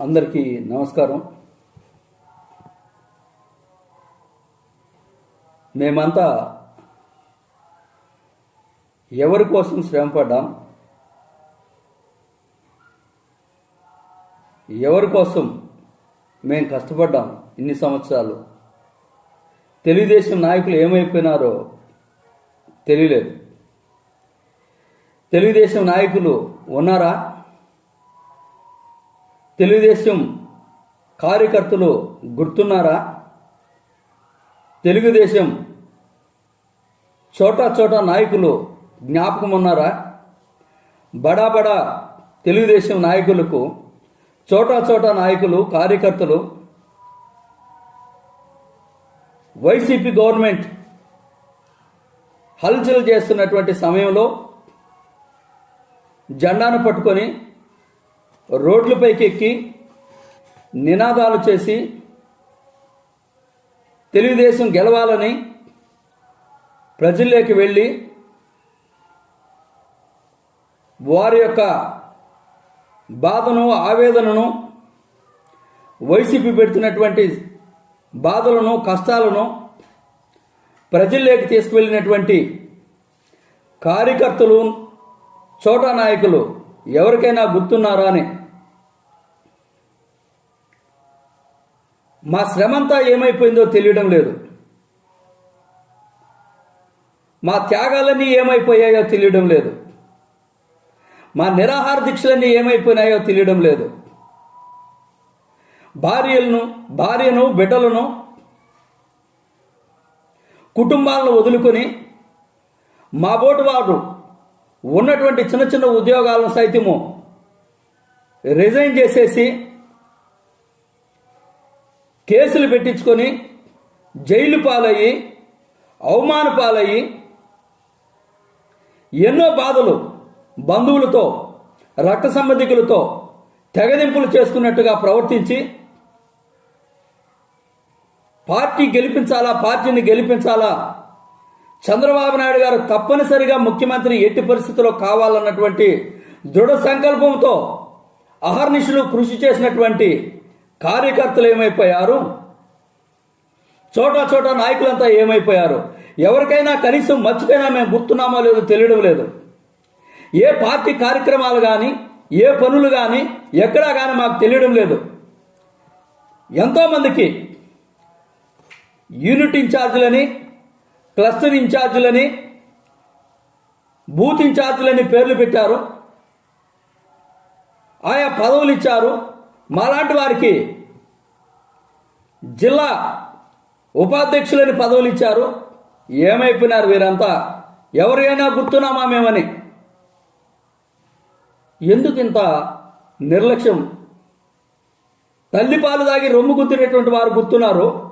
అందరికీ నమస్కారం. మేమంతా ఎవరి కోసం శ్రమపడ్డాం? ఎవరి కోసం మేము కష్టపడ్డాం ఇన్ని సంవత్సరాలు? తెలుగుదేశం నాయకులు ఏమైపోయినారో తెలియలేదు. తెలుగుదేశం నాయకులు ఉన్నారా? తెలుగుదేశం కార్యకర్తలు గుర్తున్నారా? తెలుగుదేశం చోటా చోటా నాయకులు జ్ఞాపకం ఉన్నారా బడా బడా తెలుగుదేశం నాయకులకు చోటా చోటా నాయకులు కార్యకర్తలు వైసీపీ గవర్నమెంట్ హల్చల్ చేస్తున్నటువంటి సమయంలో జెండాను పట్టుకొని రోడ్లపైకి ఎక్కి నినాదాలు చేసి తెలుగుదేశం గెలవాలని ప్రజల్లోకి వెళ్ళి వారి యొక్క బాధను ఆవేదనను వైసీపీ పెడుతున్నటువంటి బాధలను కష్టాలను ప్రజల్లోకి తీసుకువెళ్ళినటువంటి కార్యకర్తలు చోటా నాయకులు ఎవరికైనా గుర్తున్నారా అని. మా శ్రమంతా ఏమైపోయిందో తెలియడం లేదు. మా త్యాగాలన్నీ ఏమైపోయాయో తెలియడం లేదు. మా నిరాహార దీక్షలన్నీ ఏమైపోయినాయో తెలియడం లేదు. భార్యలను భార్యను బిడ్డలను కుటుంబాలను వదులుకొని మా బోటు వారు ఉన్నటువంటి చిన్న చిన్న ఉద్యోగాలను సైతము రిజైన్ చేసేసి కేసులు పెట్టించుకొని జైలు పాలయ్యి అవమాన పాలయ్యి ఎన్నో బాధలు బంధువులతో రక్త సంబంధికులతో తెగదింపులు చేసుకున్నట్టుగా ప్రవర్తించి పార్టీ గెలిపించాలా పార్టీని గెలిపించాలా చంద్రబాబు నాయుడు గారు తప్పనిసరిగా ముఖ్యమంత్రి ఎట్టి పరిస్థితుల్లో కావాలన్నటువంటి దృఢ సంకల్పంతో అహర్నిశలు కృషి చేసినటువంటి కార్యకర్తలు ఏమైపోయారు? చోటా చోటా నాయకులంతా ఏమైపోయారు? ఎవరికైనా కనీసం మర్చిపోయినా మేము గుర్తున్నామో లేదో తెలియడం లేదు. ఏ పార్టీ కార్యక్రమాలు కానీ ఏ పనులు కానీ ఎక్కడా కానీ మాకు తెలియడం లేదు. ఎంతోమందికి యూనిట్ ఇన్ఛార్జీలని క్లస్టర్ ఇన్ఛార్జులని బూత్ ఇన్ఛార్జీలని పేర్లు పెట్టారు. ఆయా పదవులు ఇచ్చారు. మాలాంటి వారికి జిల్లా ఉపాధ్యక్షులని పదవులు ఇచ్చారు. ఏమైపోయినారు వీరంతా? ఎవరైనా గుర్తున్నామా మేమని? ఎందుకు ఇంత నిర్లక్ష్యం? తల్లిపాలు దాగి రొమ్ము గుద్దినటువంటి వారు గుర్తున్నారు.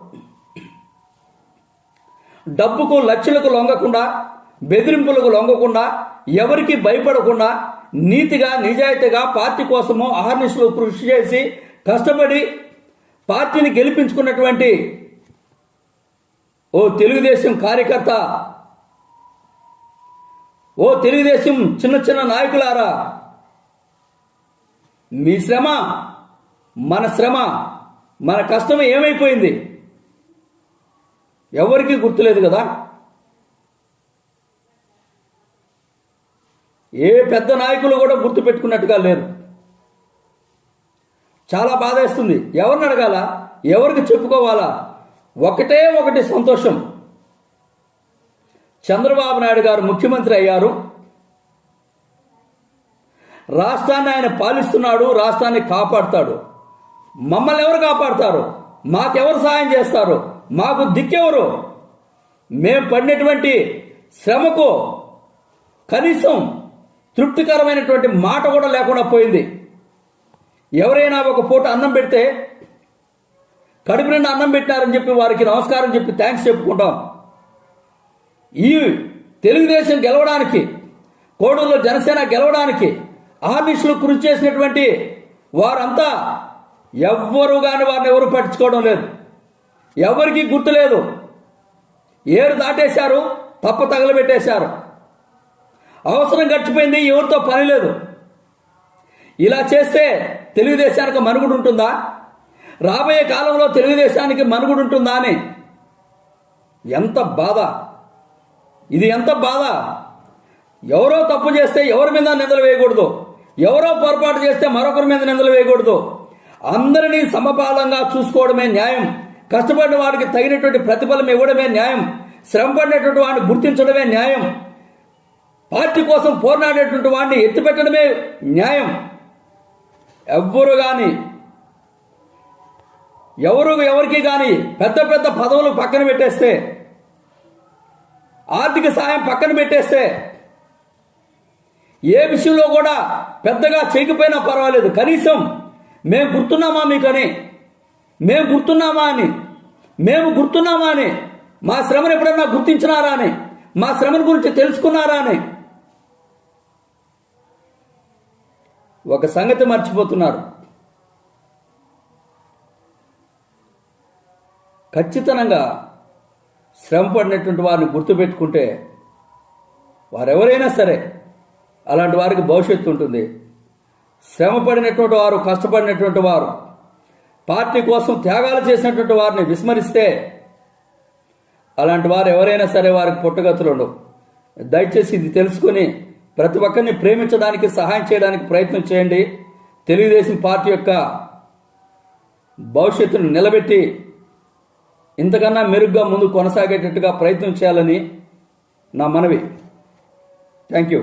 డబ్బుకు లక్షలకు లొంగకుండా బెదిరింపులకు లొంగకుండా ఎవరికి భయపడకుండా నీతిగా నిజాయితీగా పార్టీ కోసము అహర్నిశలు కృషి చేసి కష్టపడి పార్టీని గెలిపించుకున్నటువంటి ఓ తెలుగుదేశం కార్యకర్త ఓ తెలుగుదేశం చిన్న చిన్న నాయకులారా మీ శ్రమ మన శ్రమ మన కష్టం ఏమైపోయింది? ఎవరికీ గుర్తులేదు కదా? ఏ పెద్ద నాయకులు కూడా గుర్తు పెట్టుకున్నట్టుగా లేరు చాలా బాధ వేస్తుంది ఎవరిని అడగాల? ఎవరికి చెప్పుకోవాలా? ఒకటే ఒకటి సంతోషం. చంద్రబాబు నాయుడు గారు ముఖ్యమంత్రి అయ్యారు. రాష్ట్రాన్ని ఆయన పాలిస్తున్నాడు రాష్ట్రాన్ని కాపాడుతాడు. మమ్మల్ని ఎవరు కాపాడుతారు? మాకెవరు సహాయం చేస్తారు? మాకు దిక్కెవరు? మేము పడినటువంటి శ్రమకు కనీసం తృప్తికరమైనటువంటి మాట కూడా లేకుండా పోయింది. ఎవరైనా ఒక పూట అన్నం పెడితే కడుపు నిండా అన్నం పెట్టినారని చెప్పి వారికి నమస్కారం చెప్పి థ్యాంక్స్ చెప్పుకుంటాం. ఈ తెలుగుదేశం గెలవడానికి కోడూరులో జనసేన గెలవడానికి ఆర్మిషులు కృషి చేసినటువంటి వారంతా ఎవ్వరు కానీ వారిని ఎవరు పట్టించుకోవడం లేదు. ఎవరికి గుర్తులేదు ఏరు దాటేశారు తప్ప తగలబెట్టేశారు. అవసరం గడిచిపోయింది ఎవరితో పని లేదు. ఇలా చేస్తే తెలుగుదేశానికి మనుగుడు ఉంటుందా? రాబోయే కాలంలో తెలుగుదేశానికి మనుగుడు ఉంటుందా అని? ఎంత బాధ. ఇది ఎంత బాధ. ఎవరో తప్పు చేస్తే ఎవరి మీద నిందలు వేయకూడదు. ఎవరో పొరపాటు చేస్తే మరొకరి మీద నిందలు వేయకూడదు. అందరినీ సమపాలంగా చూసుకోవడమే న్యాయం. కష్టపడిన వాడికి తగినటువంటి ప్రతిఫలం ఇవ్వడమే న్యాయం శ్రమ పడినటువంటి వాడిని గుర్తించడమే న్యాయం పార్టీ కోసం పోరాడేటువంటి వాడిని ఎత్తిపెట్టడమే న్యాయం. ఎవ్వరు కానీ ఎవరు ఎవరికి కానీ పెద్ద పెద్ద పదవులు పక్కన పెట్టేస్తే ఆర్థిక సాయం పక్కన పెట్టేస్తే ఏ విషయంలో కూడా పెద్దగా చేయకపోయినా పర్వాలేదు. కనీసం మేము గుర్తున్నామా మీకని? మేము గుర్తున్నామా అని? మేము గుర్తున్నామా అని? మా శ్రమను ఎప్పుడన్నా గుర్తించినారా అని? మా శ్రమను గురించి తెలుసుకున్నారా అని? ఒక సంగతి మర్చిపోతున్నారు. ఖచ్చితంగా శ్రమ పడినటువంటి వారిని గుర్తుపెట్టుకుంటే వారెవరైనా సరే అలాంటి వారికి భవిష్యత్తు ఉంటుంది. శ్రమ పడినటువంటి వారు కష్టపడినటువంటి వారు పార్టీ కోసం త్యాగాలు చేసినటువంటి వారిని విస్మరిస్తే అలాంటి వారు ఎవరైనా సరే వారికి పుట్టగతులు ఉండవు దయచేసి ఇది తెలుసుకుని ప్రతి ఒక్కరిని ప్రేమించడానికి సహాయం చేయడానికి ప్రయత్నం చేయండి. తెలుగుదేశం పార్టీ యొక్క భవిష్యత్తును నిలబెట్టి ఇంతకన్నా మెరుగ్గా ముందు కొనసాగేటట్టుగా ప్రయత్నం చేయాలని నా మనవి. Thank you.